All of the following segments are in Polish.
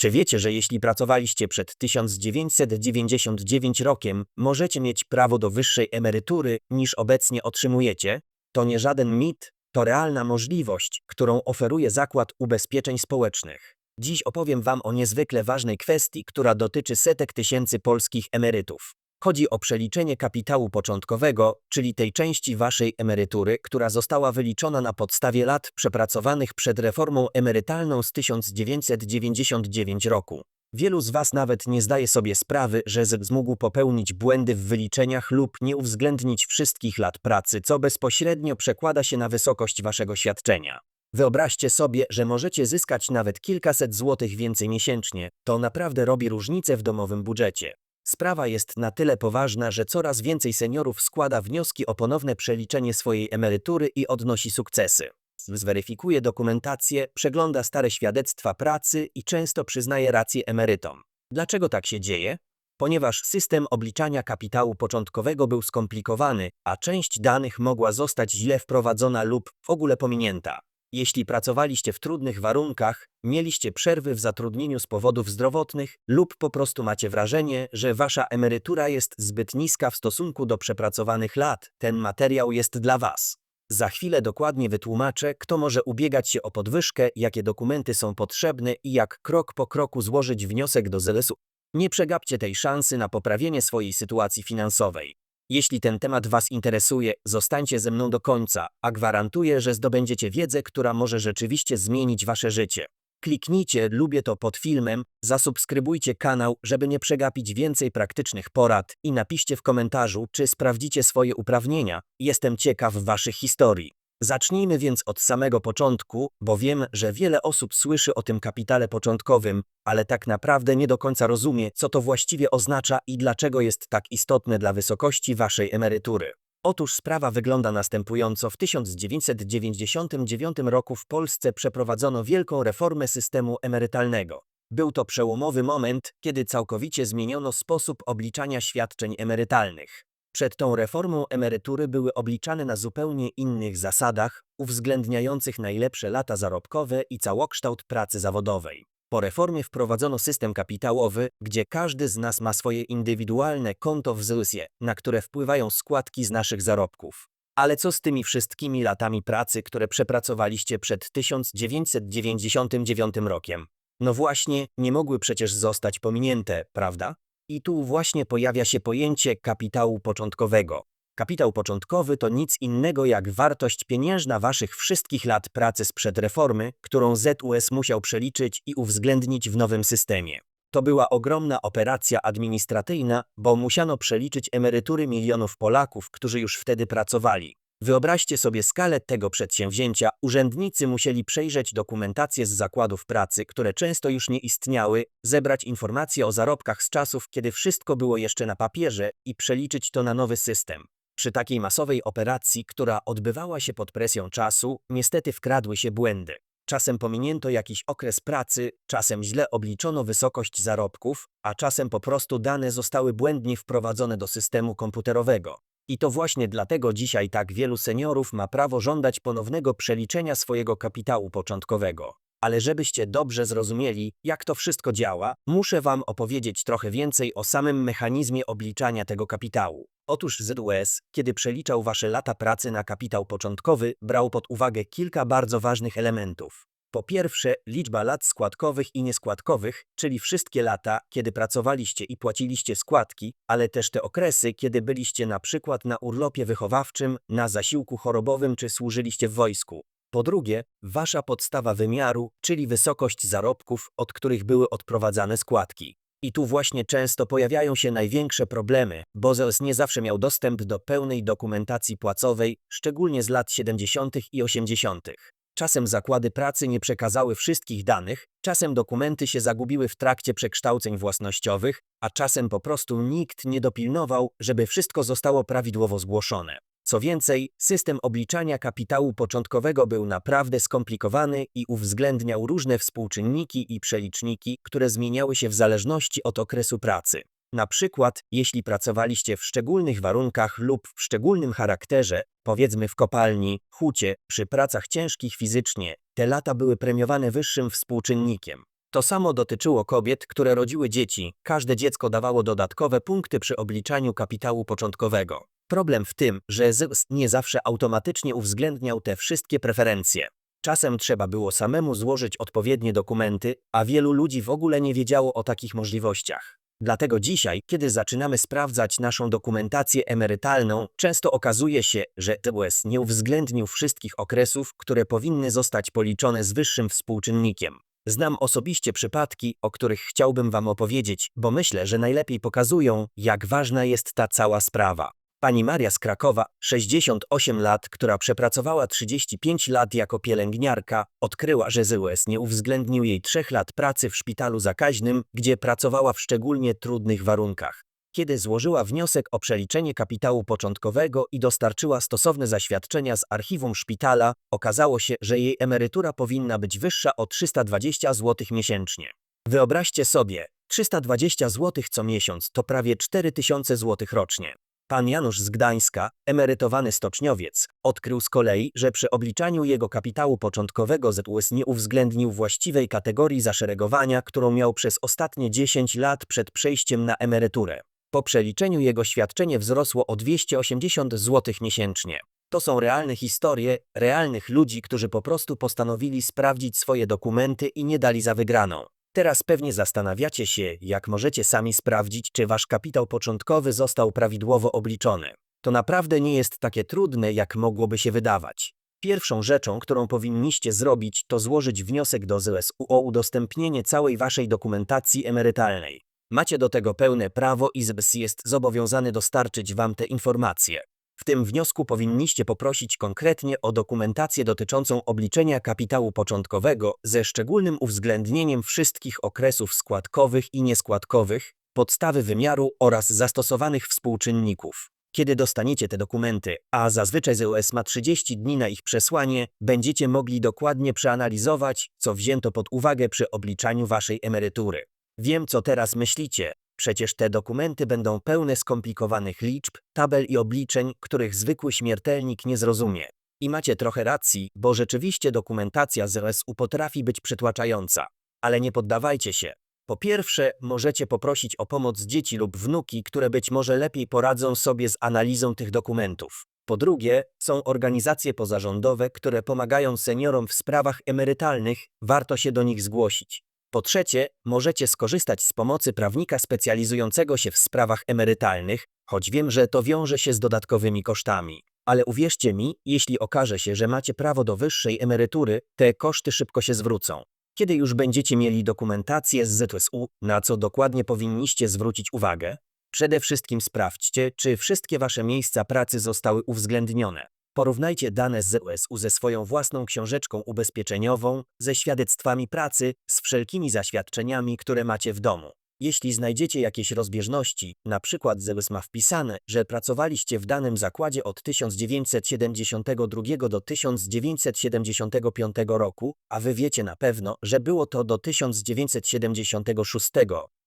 Czy wiecie, że jeśli pracowaliście przed 1999 rokiem, możecie mieć prawo do wyższej emerytury niż obecnie otrzymujecie? To nie żaden mit, to realna możliwość, którą oferuje Zakład Ubezpieczeń Społecznych. Dziś opowiem Wam o niezwykle ważnej kwestii, która dotyczy setek tysięcy polskich emerytów. Chodzi o przeliczenie kapitału początkowego, czyli tej części Waszej emerytury, która została wyliczona na podstawie lat przepracowanych przed reformą emerytalną z 1999 roku. Wielu z Was nawet nie zdaje sobie sprawy, że ZEC mógł popełnić błędy w wyliczeniach lub nie uwzględnić wszystkich lat pracy, co bezpośrednio przekłada się na wysokość Waszego świadczenia. Wyobraźcie sobie, że możecie zyskać nawet kilkaset złotych więcej miesięcznie. To naprawdę robi różnicę w domowym budżecie. Sprawa jest na tyle poważna, że coraz więcej seniorów składa wnioski o ponowne przeliczenie swojej emerytury i odnosi sukcesy. Zweryfikuje dokumentację, przegląda stare świadectwa pracy i często przyznaje rację emerytom. Dlaczego tak się dzieje? Ponieważ system obliczania kapitału początkowego był skomplikowany, a część danych mogła zostać źle wprowadzona lub w ogóle pominięta. Jeśli pracowaliście w trudnych warunkach, mieliście przerwy w zatrudnieniu z powodów zdrowotnych lub po prostu macie wrażenie, że wasza emerytura jest zbyt niska w stosunku do przepracowanych lat, ten materiał jest dla was. Za chwilę dokładnie wytłumaczę, kto może ubiegać się o podwyżkę, jakie dokumenty są potrzebne i jak krok po kroku złożyć wniosek do ZLS-u. Nie przegapcie tej szansy na poprawienie swojej sytuacji finansowej. Jeśli ten temat Was interesuje, zostańcie ze mną do końca, a gwarantuję, że zdobędziecie wiedzę, która może rzeczywiście zmienić Wasze życie. Kliknijcie lubię to pod filmem, zasubskrybujcie kanał, żeby nie przegapić więcej praktycznych porad i napiszcie w komentarzu, czy sprawdzicie swoje uprawnienia. Jestem ciekaw Waszych historii. Zacznijmy więc od samego początku, bo wiem, że wiele osób słyszy o tym kapitale początkowym, ale tak naprawdę nie do końca rozumie, co to właściwie oznacza i dlaczego jest tak istotne dla wysokości Waszej emerytury. Otóż sprawa wygląda następująco. W 1999 roku w Polsce przeprowadzono wielką reformę systemu emerytalnego. Był to przełomowy moment, kiedy całkowicie zmieniono sposób obliczania świadczeń emerytalnych. Przed tą reformą emerytury były obliczane na zupełnie innych zasadach, uwzględniających najlepsze lata zarobkowe i całokształt pracy zawodowej. Po reformie wprowadzono system kapitałowy, gdzie każdy z nas ma swoje indywidualne konto w ZUS-ie, na które wpływają składki z naszych zarobków. Ale co z tymi wszystkimi latami pracy, które przepracowaliście przed 1999 rokiem? No właśnie, nie mogły przecież zostać pominięte, prawda? I tu właśnie pojawia się pojęcie kapitału początkowego. Kapitał początkowy to nic innego jak wartość pieniężna waszych wszystkich lat pracy sprzed reformy, którą ZUS musiał przeliczyć i uwzględnić w nowym systemie. To była ogromna operacja administracyjna, bo musiano przeliczyć emerytury milionów Polaków, którzy już wtedy pracowali. Wyobraźcie sobie skalę tego przedsięwzięcia. Urzędnicy musieli przejrzeć dokumentację z zakładów pracy, które często już nie istniały, zebrać informacje o zarobkach z czasów, kiedy wszystko było jeszcze na papierze i przeliczyć to na nowy system. Przy takiej masowej operacji, która odbywała się pod presją czasu, niestety wkradły się błędy. Czasem pominięto jakiś okres pracy, czasem źle obliczono wysokość zarobków, a czasem po prostu dane zostały błędnie wprowadzone do systemu komputerowego. I to właśnie dlatego dzisiaj tak wielu seniorów ma prawo żądać ponownego przeliczenia swojego kapitału początkowego. Ale żebyście dobrze zrozumieli, jak to wszystko działa, muszę Wam opowiedzieć trochę więcej o samym mechanizmie obliczania tego kapitału. Otóż ZUS, kiedy przeliczał Wasze lata pracy na kapitał początkowy, brał pod uwagę kilka bardzo ważnych elementów. Po pierwsze, liczba lat składkowych i nieskładkowych, czyli wszystkie lata, kiedy pracowaliście i płaciliście składki, ale też te okresy, kiedy byliście na przykład na urlopie wychowawczym, na zasiłku chorobowym czy służyliście w wojsku. Po drugie, wasza podstawa wymiaru, czyli wysokość zarobków, od których były odprowadzane składki. I tu właśnie często pojawiają się największe problemy, bo ZOS nie zawsze miał dostęp do pełnej dokumentacji płacowej, szczególnie z lat 70. i 80. Czasem zakłady pracy nie przekazały wszystkich danych, czasem dokumenty się zagubiły w trakcie przekształceń własnościowych, a czasem po prostu nikt nie dopilnował, żeby wszystko zostało prawidłowo zgłoszone. Co więcej, system obliczania kapitału początkowego był naprawdę skomplikowany i uwzględniał różne współczynniki i przeliczniki, które zmieniały się w zależności od okresu pracy. Na przykład, jeśli pracowaliście w szczególnych warunkach lub w szczególnym charakterze, powiedzmy w kopalni, hucie, przy pracach ciężkich fizycznie, te lata były premiowane wyższym współczynnikiem. To samo dotyczyło kobiet, które rodziły dzieci. Każde dziecko dawało dodatkowe punkty przy obliczaniu kapitału początkowego. Problem w tym, że ZUS nie zawsze automatycznie uwzględniał te wszystkie preferencje. Czasem trzeba było samemu złożyć odpowiednie dokumenty, a wielu ludzi w ogóle nie wiedziało o takich możliwościach. Dlatego dzisiaj, kiedy zaczynamy sprawdzać naszą dokumentację emerytalną, często okazuje się, że TBS nie uwzględnił wszystkich okresów, które powinny zostać policzone z wyższym współczynnikiem. Znam osobiście przypadki, o których chciałbym Wam opowiedzieć, bo myślę, że najlepiej pokazują, jak ważna jest ta cała sprawa. Pani Maria z Krakowa, 68 lat, która przepracowała 35 lat jako pielęgniarka, odkryła, że ZUS nie uwzględnił jej trzech lat pracy w szpitalu zakaźnym, gdzie pracowała w szczególnie trudnych warunkach. Kiedy złożyła wniosek o przeliczenie kapitału początkowego i dostarczyła stosowne zaświadczenia z archiwum szpitala, okazało się, że jej emerytura powinna być wyższa o 320 zł miesięcznie. Wyobraźcie sobie, 320 zł co miesiąc to prawie 4000 zł rocznie. Pan Janusz z Gdańska, emerytowany stoczniowiec, odkrył z kolei, że przy obliczaniu jego kapitału początkowego ZUS nie uwzględnił właściwej kategorii zaszeregowania, którą miał przez ostatnie 10 lat przed przejściem na emeryturę. Po przeliczeniu jego świadczenie wzrosło o 280 zł miesięcznie. To są realne historie realnych ludzi, którzy po prostu postanowili sprawdzić swoje dokumenty i nie dali za wygraną. Teraz pewnie zastanawiacie się, jak możecie sami sprawdzić, czy wasz kapitał początkowy został prawidłowo obliczony. To naprawdę nie jest takie trudne, jak mogłoby się wydawać. Pierwszą rzeczą, którą powinniście zrobić, to złożyć wniosek do ZSU o udostępnienie całej waszej dokumentacji emerytalnej. Macie do tego pełne prawo i ZBS jest zobowiązany dostarczyć wam te informacje. W tym wniosku powinniście poprosić konkretnie o dokumentację dotyczącą obliczenia kapitału początkowego ze szczególnym uwzględnieniem wszystkich okresów składkowych i nieskładkowych, podstawy wymiaru oraz zastosowanych współczynników. Kiedy dostaniecie te dokumenty, a zazwyczaj ZUS ma 30 dni na ich przesłanie, będziecie mogli dokładnie przeanalizować, co wzięto pod uwagę przy obliczaniu waszej emerytury. Wiem, co teraz myślicie. Przecież te dokumenty będą pełne skomplikowanych liczb, tabel i obliczeń, których zwykły śmiertelnik nie zrozumie. I macie trochę racji, bo rzeczywiście dokumentacja z RSU potrafi być przytłaczająca. Ale nie poddawajcie się. Po pierwsze, możecie poprosić o pomoc dzieci lub wnuki, które być może lepiej poradzą sobie z analizą tych dokumentów. Po drugie, są organizacje pozarządowe, które pomagają seniorom w sprawach emerytalnych, warto się do nich zgłosić. Po trzecie, możecie skorzystać z pomocy prawnika specjalizującego się w sprawach emerytalnych, choć wiem, że to wiąże się z dodatkowymi kosztami. Ale uwierzcie mi, jeśli okaże się, że macie prawo do wyższej emerytury, te koszty szybko się zwrócą. Kiedy już będziecie mieli dokumentację z ZSU, na co dokładnie powinniście zwrócić uwagę? Przede wszystkim sprawdźcie, czy wszystkie wasze miejsca pracy zostały uwzględnione. Porównajcie dane z ZUS-u ze swoją własną książeczką ubezpieczeniową, ze świadectwami pracy, z wszelkimi zaświadczeniami, które macie w domu. Jeśli znajdziecie jakieś rozbieżności, na przykład ZUS ma wpisane, że pracowaliście w danym zakładzie od 1972 do 1975 roku, a wy wiecie na pewno, że było to do 1976,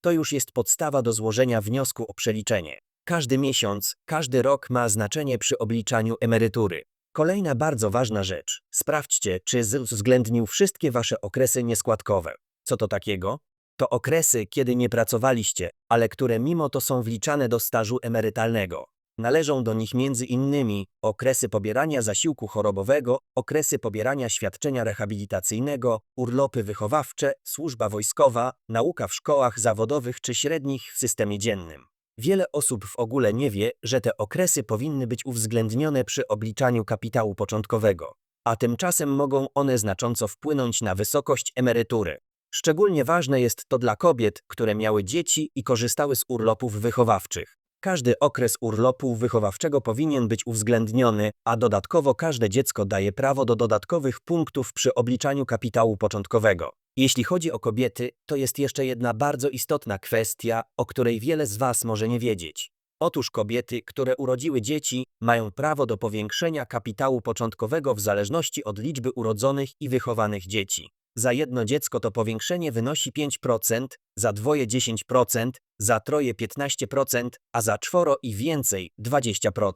to już jest podstawa do złożenia wniosku o przeliczenie. Każdy miesiąc, każdy rok ma znaczenie przy obliczaniu emerytury. Kolejna bardzo ważna rzecz. Sprawdźcie, czy uwzględnił wszystkie wasze okresy nieskładkowe. Co to takiego? To okresy, kiedy nie pracowaliście, ale które mimo to są wliczane do stażu emerytalnego. Należą do nich innymi okresy pobierania zasiłku chorobowego, okresy pobierania świadczenia rehabilitacyjnego, urlopy wychowawcze, służba wojskowa, nauka w szkołach zawodowych czy średnich w systemie dziennym. Wiele osób w ogóle nie wie, że te okresy powinny być uwzględnione przy obliczaniu kapitału początkowego, a tymczasem mogą one znacząco wpłynąć na wysokość emerytury. Szczególnie ważne jest to dla kobiet, które miały dzieci i korzystały z urlopów wychowawczych. Każdy okres urlopu wychowawczego powinien być uwzględniony, a dodatkowo każde dziecko daje prawo do dodatkowych punktów przy obliczaniu kapitału początkowego. Jeśli chodzi o kobiety, to jest jeszcze jedna bardzo istotna kwestia, o której wiele z Was może nie wiedzieć. Otóż kobiety, które urodziły dzieci, mają prawo do powiększenia kapitału początkowego w zależności od liczby urodzonych i wychowanych dzieci. Za jedno dziecko to powiększenie wynosi 5%, za dwoje 10%, za troje 15%, a za czworo i więcej 20%.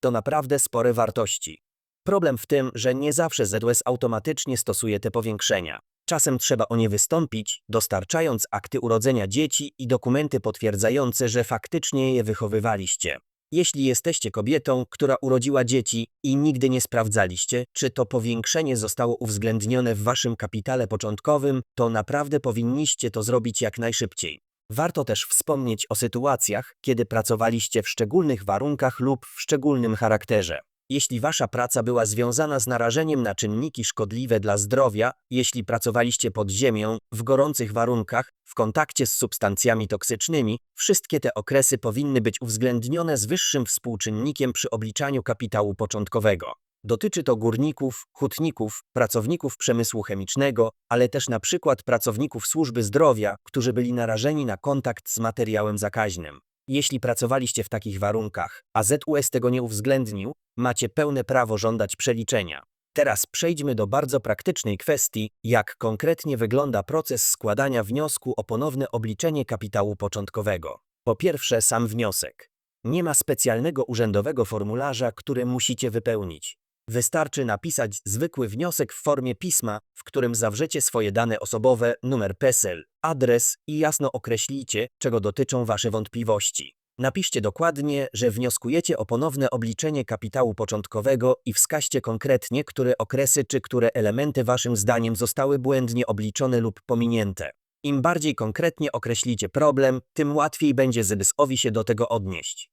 To naprawdę spore wartości. Problem w tym, że nie zawsze ZUS automatycznie stosuje te powiększenia. Czasem trzeba o nie wystąpić, dostarczając akty urodzenia dzieci i dokumenty potwierdzające, że faktycznie je wychowywaliście. Jeśli jesteście kobietą, która urodziła dzieci i nigdy nie sprawdzaliście, czy to powiększenie zostało uwzględnione w waszym kapitale początkowym, to naprawdę powinniście to zrobić jak najszybciej. Warto też wspomnieć o sytuacjach, kiedy pracowaliście w szczególnych warunkach lub w szczególnym charakterze. Jeśli wasza praca była związana z narażeniem na czynniki szkodliwe dla zdrowia, jeśli pracowaliście pod ziemią, w gorących warunkach, w kontakcie z substancjami toksycznymi, wszystkie te okresy powinny być uwzględnione z wyższym współczynnikiem przy obliczaniu kapitału początkowego. Dotyczy to górników, hutników, pracowników przemysłu chemicznego, ale też na przykład pracowników służby zdrowia, którzy byli narażeni na kontakt z materiałem zakaźnym. Jeśli pracowaliście w takich warunkach, a ZUS tego nie uwzględnił, macie pełne prawo żądać przeliczenia. Teraz przejdźmy do bardzo praktycznej kwestii, jak konkretnie wygląda proces składania wniosku o ponowne obliczenie kapitału początkowego. Po pierwsze, sam wniosek. Nie ma specjalnego urzędowego formularza, który musicie wypełnić. Wystarczy napisać zwykły wniosek w formie pisma, w którym zawrzecie swoje dane osobowe, numer PESEL, adres i jasno określicie, czego dotyczą Wasze wątpliwości. Napiszcie dokładnie, że wnioskujecie o ponowne obliczenie kapitału początkowego i wskaźcie konkretnie, które okresy czy które elementy Waszym zdaniem zostały błędnie obliczone lub pominięte. Im bardziej konkretnie określicie problem, tym łatwiej będzie ZSO-wi się do tego odnieść.